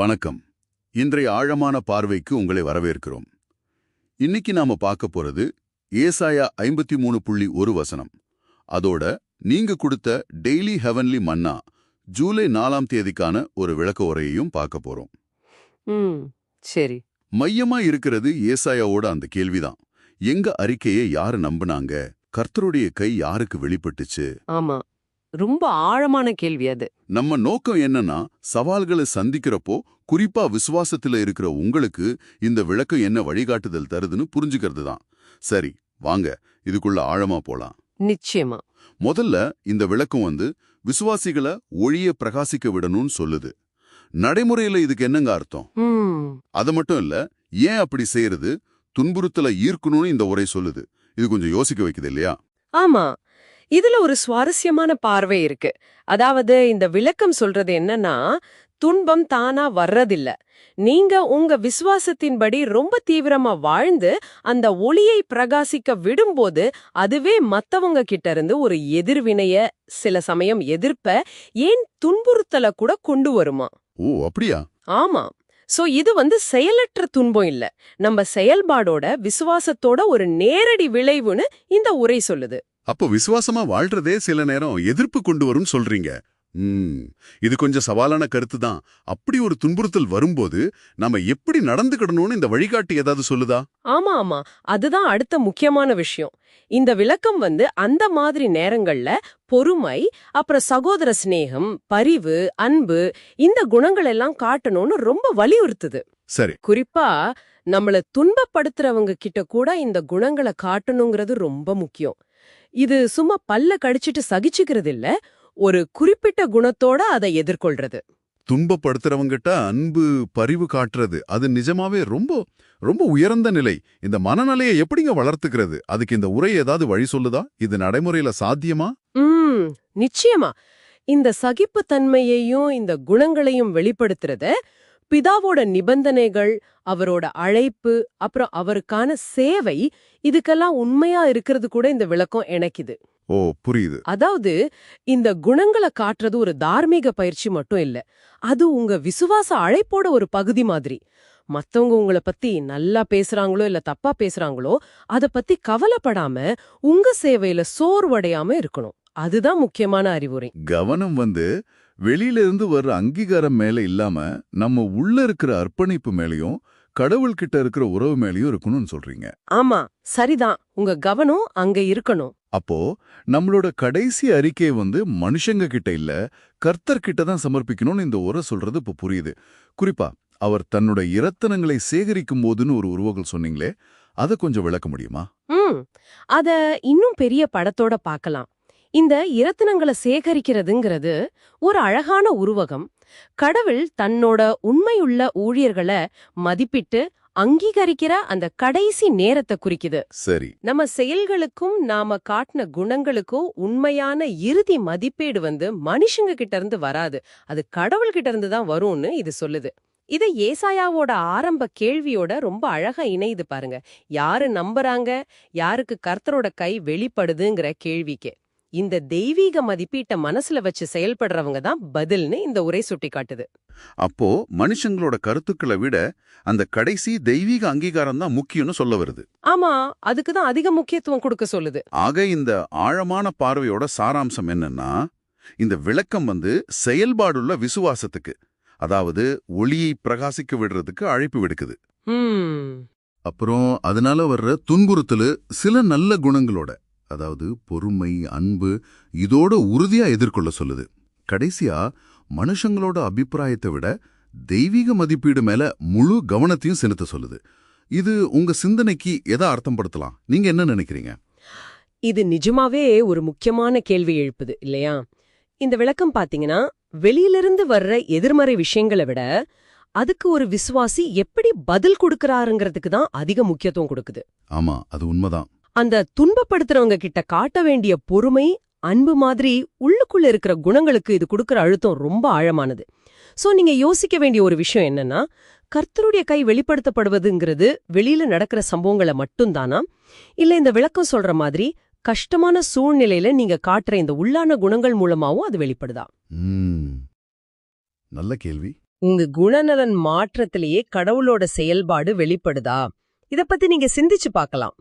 வணக்கம். இன்றைய ஆழமான பார்வைக்கு உங்களை வரவேற்கிறோம். இன்னைக்கு நாம பார்க்க போறது ஏசாயா ஐம்பத்தி மூணு புள்ளி ஒரு வசனம். அதோட நீங்க கொடுத்த டெய்லி ஹெவன்லி மன்னா ஜூலை நாலாம் தேதிக்கான ஒரு விளக்க உரையையும் பார்க்க போறோம். சரி. மையமா இருக்கிறது ஏசாயாவோட அந்த கேள்விதான். எங்க அறிக்கையை யாரு நம்புனாங்க? கர்த்தருடைய கை யாருக்கு வெளிப்பட்டுச்சு? ஆமா. ரொம்ப ஆழமான கேள்வி அது. நம்ம நோக்கம் என்னன்னா சவால்களை சந்திக்கிறப்போ குறிப்பா விசுவாசத்துல இருக்கிற உங்களுக்கு இந்த விளக்கம் என்ன வழிகாட்டுதல் தருதுன்னு புரிஞ்சுக்கிறது தான். சரி வாங்க இதுக்குள்ள ஆழமா போலாம். நிச்சயமா. முதல்ல இந்த விளக்கம் வந்து விசுவாசிகளை ஒளிய பிரகாசிக்க விடணும்னு சொல்லுது. நடைமுறையில இதுக்கு என்னங்க அர்த்தம்? அது மட்டும் இல்ல ஏன் அப்படி செய்யறது? துன்புறுத்தலை ஈர்க்கணும்னு இந்த உரை சொல்லுது. இது கொஞ்சம் யோசிக்க வைக்குது இல்லையா? ஆமா. இதுல ஒரு சுவாரஸ்யமான பார்வை இருக்கு. அதாவது இந்த விளக்கம் சொல்றது என்னன்னா துன்பம் தானா வர்றதில்ல. நீங்க உங்க விசுவாசத்தின்படி ரொம்ப தீவிரமா வாழ்ந்து அந்த ஒளியை பிரகாசிக்க விடும்போது அதுவே மத்தவங்க கிட்ட இருந்து ஒரு எதிர்வினைய சில சமயம் எதிர்ப்ப ஏன் துன்புறுத்தல கூட கொண்டு வருமா? ஓ அப்படியா? ஆமா. சோ இது வந்து செயலற்ற துன்பம் இல்ல. நம்ம செயல்பாடோட விசுவாசத்தோட ஒரு நேரடி விளைவுன்னு இந்த உரை சொல்லுது. அப்போ விசுவாசமா வாழ்றதே சில நேரம் எதிர்ப்பு கொண்டு வரும்னு சொல்றீங்க. இது கொஞ்சம் சவாலான கருத்து தான். அப்படி ஒரு துன்புறுத்தல் வரும்போது நாம எப்படி நடந்துக்கிடணும்னு இந்த வழிகாட்டி ஏதாவது சொல்லுதா? ஆமா ஆமா. அதுதான் அடுத்த முக்கியமான விஷயம். இந்த விளக்கம் வந்து அந்த மாதிரி நேரங்கள்ல பொறுமை அப்புறம் சகோதர சிநேகம் பரிவு அன்பு இந்த குணங்கள் எல்லாம் காட்டணும்னு ரொம்ப வலியுறுத்துது. சரி. குறிப்பா நம்மள துன்பப்படுத்துறவங்க கிட்ட கூட இந்த குணங்களை காட்டணுங்கிறது ரொம்ப முக்கியம். இது சும்மா பல்ல கடிச்சிட்டு சகிச்சுக்கிறது இல்ல ஒரு குறிப்பிட்ட குணத்தோட அதை எதிர்கொள்றது. துன்பப்படுத்துறவங்கிட்ட அன்பு பரிவு காட்டுறது அது நிஜமாவே ரொம்ப ரொம்ப உயர்ந்த நிலை. இந்த மனநிலையை எப்படிங்க வளர்த்துக்கிறது? அதுக்கு இந்த உரை ஏதாவது வழி சொல்லுதா? இது நடைமுறையில சாத்தியமா? ம் நிச்சயமா. இந்த சகிப்புத்தன்மையையும் இந்த குணங்களையும் வெளிப்படுத்துறத பிதாவோட நிபந்தனைகள் அவரோட அழைப்பு அப்புறம் அவருக்கான சேவை இதுக்கெல்லாம் உண்மையா இருக்கிறது கூட இந்த விளக்கம் இணைக்குது ஓ புரியுது. அதாவது இந்த குணங்களை காட்டுறது ஒரு தார்மீக பயிற்சி மட்டும் இல்ல அது உங்க விசுவாச அழைப்போட ஒரு பகுதி மாதிரி. மத்தவங்க உங்களை பத்தி நல்லா பேசுறாங்களோ இல்ல தப்பா பேசுறாங்களோ அத பத்தி கவலைப்படாம உங்க சேவையில சோர்வடையாம இருக்கணும். அதுதான் முக்கியமான அறிவுரை. கவனம் வந்து வெளியில இருந்து வர்ற அங்கீகாரம் மேல இல்லாம நம்ம உள்ள இருக்கிற அர்ப்பணிப்பு மேலயும் கடவுள்கிட்ட இருக்கிற உறவு மேலயும் இருக்கணும்னு சொல்றீங்க. ஆமா சரிதான். உங்க கவனம் அங்க இருக்கணும். அப்போ நம்மளோட கடைசி அறிக்கை வந்து மனுஷங்க கிட்ட இல்ல கர்த்தர் கிட்ட தான் சமர்ப்பிக்கணும்னு இந்த உரை சொல்றது இப்ப புரியுது. குறிப்பா அவர் தன்னோட இரத்தனங்களை சேகரிக்கும் போதுன்னு ஒரு உருவங்கள் சொன்னீங்களே அதை கொஞ்சம் விளக்க முடியுமா? ம் அத இன்னும் பெரிய படத்தோட பார்க்கலாம். இந்த இரத்தினங்களை சேகரிக்கிறதுங்கிறது ஒரு அழகான உருவகம். கடவுள் தன்னோட உண்மையுள்ள ஊழியர்களை மதிப்பிட்டு அங்கீகரிக்கிற அந்த கடைசி நேரத்தை குறிக்குது. சரி. நம்ம செயல்களுக்கும் நாம காட்டின குணங்களுக்கும் உண்மையான இறுதி மதிப்பீடு வந்து மனுஷங்க கிட்ட இருந்து வராது. அது கடவுள் கிட்ட இருந்து தான் வரும்னு இது சொல்லுது. இது ஏசாயாவோட ஆரம்ப கேள்வியோட ரொம்ப அழகா இணையுது பாருங்க. யாரு நம்புறாங்க? யாருக்கு கர்த்தரோட கை வெளிப்படுதுங்கிற கேள்விக்கு. இந்த தெய்வீக மதிப்பீட்டை மனசுல வச்சு செயல்படுறவங்க தான் பதில்னு இந்த உரை சுட்டி காட்டுது அப்போ மனுஷங்களோட கருத்துக்களை விட அந்த கடைசி தெய்வீக அங்கீகாரம் தான் முக்கியம்னு சொல்ல வருது. ஆமா அதுக்கு தான் அதிக முக்கியத்துவம் கொடுக்க சொல்லுது. ஆக இந்த ஆழமான பார்வையோட சாராம்சம் என்னன்னா இந்த விளக்கம் வந்து செயல்பாடுள்ள விசுவாசத்துக்கு அதாவது ஒளியை பிரகாசிக்க விடுறதுக்கு அழைப்பு விடுக்குது. அப்புறம் அதனால வர்ற துன்புறுத்தலு சில நல்ல குணங்களோட. அதாவது பொறுமை அன்பு இதோட உறுதியா எதிர்கொள்ள சொல்லுது. கடைசியா மனுஷங்களோட அபிப்பிராயத்தை விட தெய்வீக மதிப்பீடு மேல முழு கவனத்தையும் செலுத்த சொல்லுது. இது உங்க சிந்தனைக்கு எதை அர்த்தம் படுத்தலாம் நீங்க என்ன நினைக்கிறீங்க? இது நிஜமாவே ஒரு முக்கியமான கேள்வி எழுப்புது இல்லையா? இந்த விளக்கம் பாத்தீங்கன்னா வெளியிலிருந்து வர்ற எதிர்மறை விஷயங்களை விட அதுக்கு ஒரு விசுவாசி எப்படி பதில் கொடுக்கறாருங்கிறதுக்கு தான் அதிக முக்கியத்துவம் கொடுக்குது. ஆமா அது உண்மைதான். அந்த துன்பப்படுத்துறவங்க கிட்ட காட்ட வேண்டிய பொறுமை அன்பு மாதிரி உள்ளுக்குள்ள இருக்கிற குணங்களுக்கு இது கொடுக்கற அழுத்தம் ரொம்ப ஆழமானது. சோ நீங்க யோசிக்க வேண்டிய ஒரு விஷயம் என்னன்னா கர்த்தருடைய கை வெளிப்படுத்தப்படுவதுங்கிறது வெளியில நடக்கிற சம்பவங்களை மட்டும்தானா? இல்ல இந்த விளக்கம் சொல்ற மாதிரி கஷ்டமான சூழ்நிலையில நீங்க காட்டுற இந்த உள்ளான குணங்கள் மூலமாவும் அது வெளிப்படுதா? நல்ல கேள்வி. உங்க குணநலன் மாற்றத்திலேயே கடவுளோட செயல்பாடு வெளிப்படுதா? இத பத்தி நீங்க சிந்திச்சு பார்க்கலாம்.